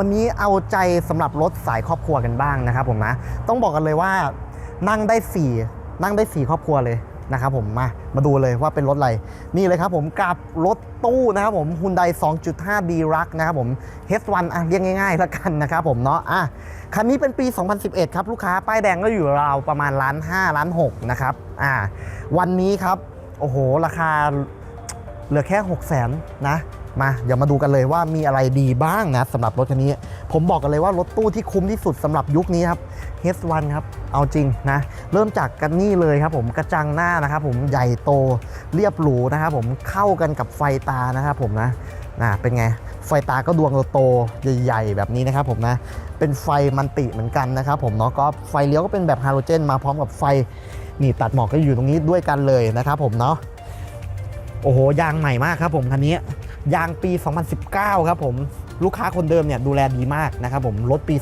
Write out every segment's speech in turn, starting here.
วันนี้เอาใจสำหรับรถสายครอบครัวกันบ้างนะครับผมนะ ต้องบอกกันเลยว่านั่งได้ 4 นั่งได้ 4 ครอบครัวเลยนะครับผมมามาดูเลยว่าเป็นรถอะไร นี่เลยครับผมกับรถตู้นะครับผม Hyundai 2.5 B Ruck นะครับผม H1 อะเรียกง่ายๆแล้วกันนะครับผมเนาะอะคันนี้เป็นปี 2011 ครับ ลูกค้าป้ายแดงก็อยู่ราวประมาณล้าน5ล้าน6นะครับอ่าวันนี้ครับ โอ้โห ราคาเหลือแค่ 6 0 0 0 0นนะ มาเดี๋ยวมาดูกันเลยว่ามีอะไรดีบ้างนะสำหรับรถคันนี้ ผมบอกกันเลยว่ารถตู้ที่คุ้มที่สุดสำหรับยุคนี้ครับ H1 ครับ เอาจริงนะ เริ่มจากกันนี่เลยครับผมกระจังหน้านะครับผมใหญ่โตเรียบหรูนะครับผมเข้ากันกับไฟตานะครับผมนะนะเป็นไง ไฟตาก็ดวงโตใหญ่ ๆ แบบนี้นะครับผมนะเป็นไฟมันติเหมือนกันนะครับผมเนาะก็ไฟเลี้ยวก็เป็นแบบฮาโลเจน มาพร้อมกับไฟนี่ตัดหมอกก็อยู่ตรงนี้ด้วยกันเลยนะครับผมเนาะโอ้โหยางใหม่มากครับผมคันนี้ ยางปี 2019 ครับผมลูกค้าคนเดิมเนี่ยดูแลดีมากนะครับผมรถปี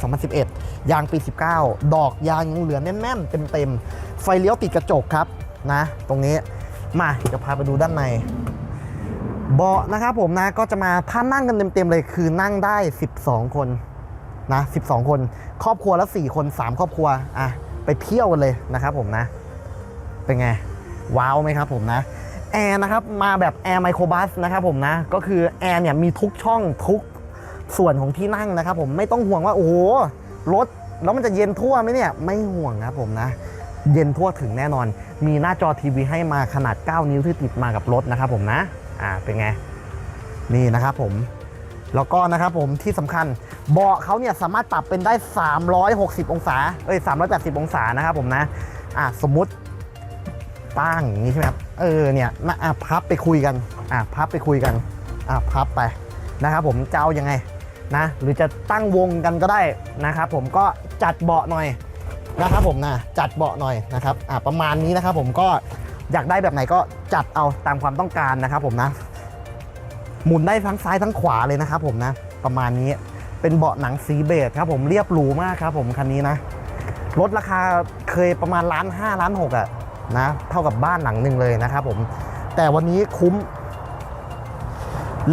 2011 ยางปี 19 ดอกยางยังเหลือแน่นๆ เต็มๆ ไฟเลี้ยวติดกระจกครับนะ ตรงนี้มาจะพาไปดูด้านในเบาะนะครับผมนะก็จะมาถ้านั่งกันเต็มๆเลยคือนั่งได้ 12 คนนะ12 คน ครอบครัวละ 4 คน 3 ครอบครัวอะไปเที่ยวกันเลยนะครับผมนะ เป็นไง ว้าวไหมครับผมนะ แอร์นะครับมาแบบแอร์ไมโครบัสนะครับผมนะก็คือแอร์เนี่ยมีทุกช่องทุกส่วนของที่นั่งนะครับผมไม่ต้องห่วงว่าโอ้โหรถแล้วมันจะเย็นทั่วไหมเนี่ยไม่ห่วงครับผมนะ เย็นทั่วถึงแน่นอน มีหน้าจอทีวีให้มาขนาด 9 นิ้วที่ติดมากับรถนะครับผมนะอ่าเป็นไงนี่นะครับผมแล้วก็นะครับผมที่สำคัญเบาะเขาเนี่ยสามารถปรับเป็นได้ 360 องศาเอ้ย380 องศานะครับผมนะอ่าสมมุติ ตั้งอย่างนี้ใช่ไหมครับ เออเนี่ยนะอะพับไปคุยกัน อะพับไปคุยกัน อะพับไปนะครับผมจะเอายังไงนะหรือจะตั้งวงกันก็ได้นะครับผมก็จัดเบาะหน่อยนะครับผมนะจัดเบาะหน่อยนะครับอะประมาณนี้นะครับผมก็อยากได้แบบไหนก็จัดเอาตามความต้องการนะครับผมนะ หมุนได้ทั้งซ้ายทั้งขวาเลยนะครับผมนะประมาณนี้เป็นเบาะหนังสีเบจครับผมเรียบหรูมากครับผมคันนี้นะรถราคาเคยประมาณล้านห้าล้านหกอะ นะเท่ากับบ้านหลังหนึ่งเลยนะครับผมแต่วันนี้คุ้ม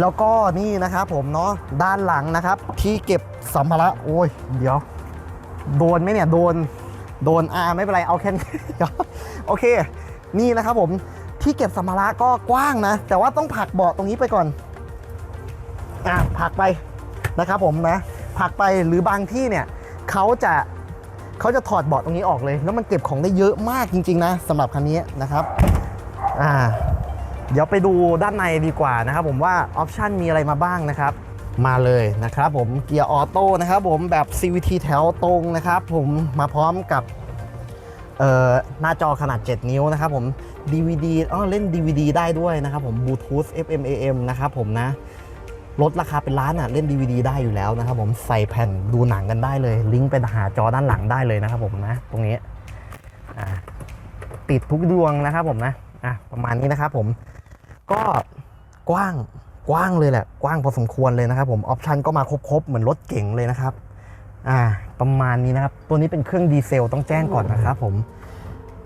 แล้วก็นี่นะครับผมเนาะด้านหลังนะครับ ที่เก็บสัมภาระโอ้ยเดี๋ยว โดนไหมเนี่ยโดนโดนอ่าไม่เป็นไรเอาแค่นี้โอเค นี่นะครับผมที่เก็บสัมภาระก็กว้างนะ แต่ว่าต้องผลักเบาะตรงนี้ไปก่อนอะผลักไปนะครับผมนะผลักไปหรือบางที่เนี่ยเขาจะ เขาจะถอดเบาะตรงนี้ออกเลย แล้วมันเก็บของได้เยอะมากจริง ๆ นะสำหรับคันนี้นะครับอ่าเดี๋ยวไปดูด้านในดีกว่านะครับ ผมว่าออปชันมีอะไรมาบ้างนะครับ มาเลยนะครับผมเกียร์ออโต้นะครับผมแบบ CVT แถวตรงนะครับผมมาพร้อมกับหน้าจอขนาด 7 นิ้วนะครับผม DVD อ๋อเล่น DVD ได้ด้วยนะครับผม Bluetooth FM AM นะครับผมนะ ลดราคาเป็นล้านอะเล่น DVD ได้อยู่แล้วนะครับผมใส่แผ่นดูหนังกันได้เลย ลิงก์ไปหาจอด้านหลังได้เลยนะครับผมนะ ตรงนี้ติดทุกดวงนะครับผมนะอะประมาณนี้นะครับผมก็กว้างกว้างเลยแหละกว้างพอสมควรเลยนะครับผมออปชันก็มาครบๆเหมือนรถเก๋งเลยนะครับอ่าประมาณนี้นะครับ ตัวนี้เป็นเครื่องดีเซลต้องแจ้งก่อนนะครับผม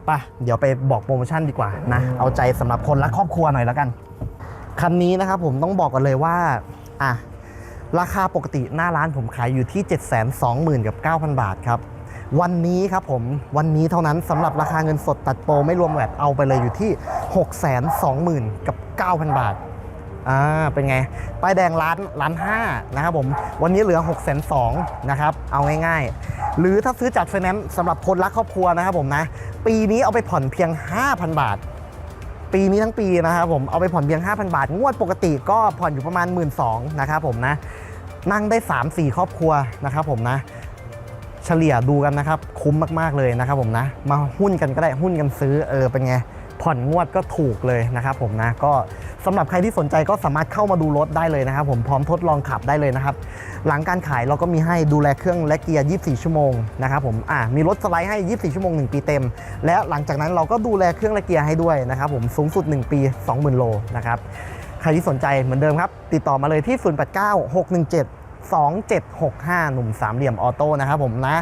ไปะเดี๋ยวไปบอกโปรโมชั่นดีกว่านะ เอาใจสำหรับคนรักครอบครัวหน่อยแล้วกัน คันนี้นะครับผมต้องบอกกันเลยว่า อะราคาปกติหน้าร้านผมขายอยู่ที่ 720,000กับ9,000 บาทครับ วันนี้ครับผม วันนี้เท่านั้นสำหรับราคาเงินสดตัดโปรไม่รวมแวดเอาไปเลยอยู่ที่ 620,000กับ9,000 บาท อ่า เป็นไง ป้ายแดงล้านล้านห้านะครับผม วันนี้เหลือ6 2 0 0 0นะครับ เอาง่ายๆ หรือถ้าซื้อจัดไฟแนนซ์สำหรับคนรักครอบครัวนะครับผมนะ ปีนี้เอาไปผ่อนเพียง 5,000 บาท ปีนี้ทั้งปีนะครับผมเอาไปผ่อนเพียง 5,000 บาท งวดปกติก็ผ่อนอยู่ประมาณ 1 2ื่นนะครับผมนะนั่งได้ 3-4 ครอบครัวนะครับผมนะ เฉลี่ยดูกันนะครับ คุ้มมากๆเลยนะครับผมนะ มาหุ้นกันก็ได้หุ้นกันซื้อเออเป็นไงผ่อนงวดก็ถูกเลยนะครับผมนะก็ สำหรับใครที่สนใจก็สามารถเข้ามาดูรถได้เลยนะครับ ผมพร้อมทดลองขับได้เลยนะครับ หลังการขายเราก็มีให้ดูแลเครื่องและเกียร์ 24 ชั่วโมงนะครับผมอ่ามีรถสไลด์ให้ 24 ชั่วโมง 1 ปีเต็ม และหลังจากนั้นเราก็ดูแลเครื่องและเกียร์ให้ด้วยนะครับผมสูงสุด 1 ปี 20,000 โลนะครับใครที่สนใจเหมือนเดิมครับ ติดต่อมาเลยที่ 089 617 2765 หนุ่มสามเหลี่ยมออโต้นะครับผมนะ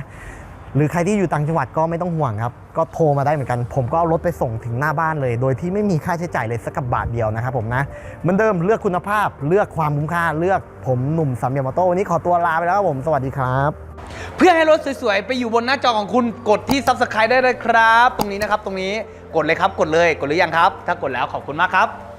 หรือใครที่อยู่ต่างจังหวัดก็ไม่ต้องห่วงครับ ก็โทรมาได้เหมือนกัน ผมก็เอารถไปส่งถึงหน้าบ้านเลย โดยที่ไม่มีค่าใช้จ่ายเลยสักกับบาทเดียวนะครับผมนะเหมือนเดิมเลือกคุณภาพเลือกความคุ้มค่าเลือกผมหนุ่มสามเหลี่ยมออโต้วันนี้ขอตัวลาไปแล้วครับผมสวัสดีครับ เพื่อให้รถสวยๆ ไปอยู่บนหน้าจอของคุณกดที่ Subscribe ได้เลยครับ ตรงนี้นะครับ ตรงนี้กดเลยครับกดเลยกดหรือยังครับ ถ้ากดแล้วขอบคุณมากครับ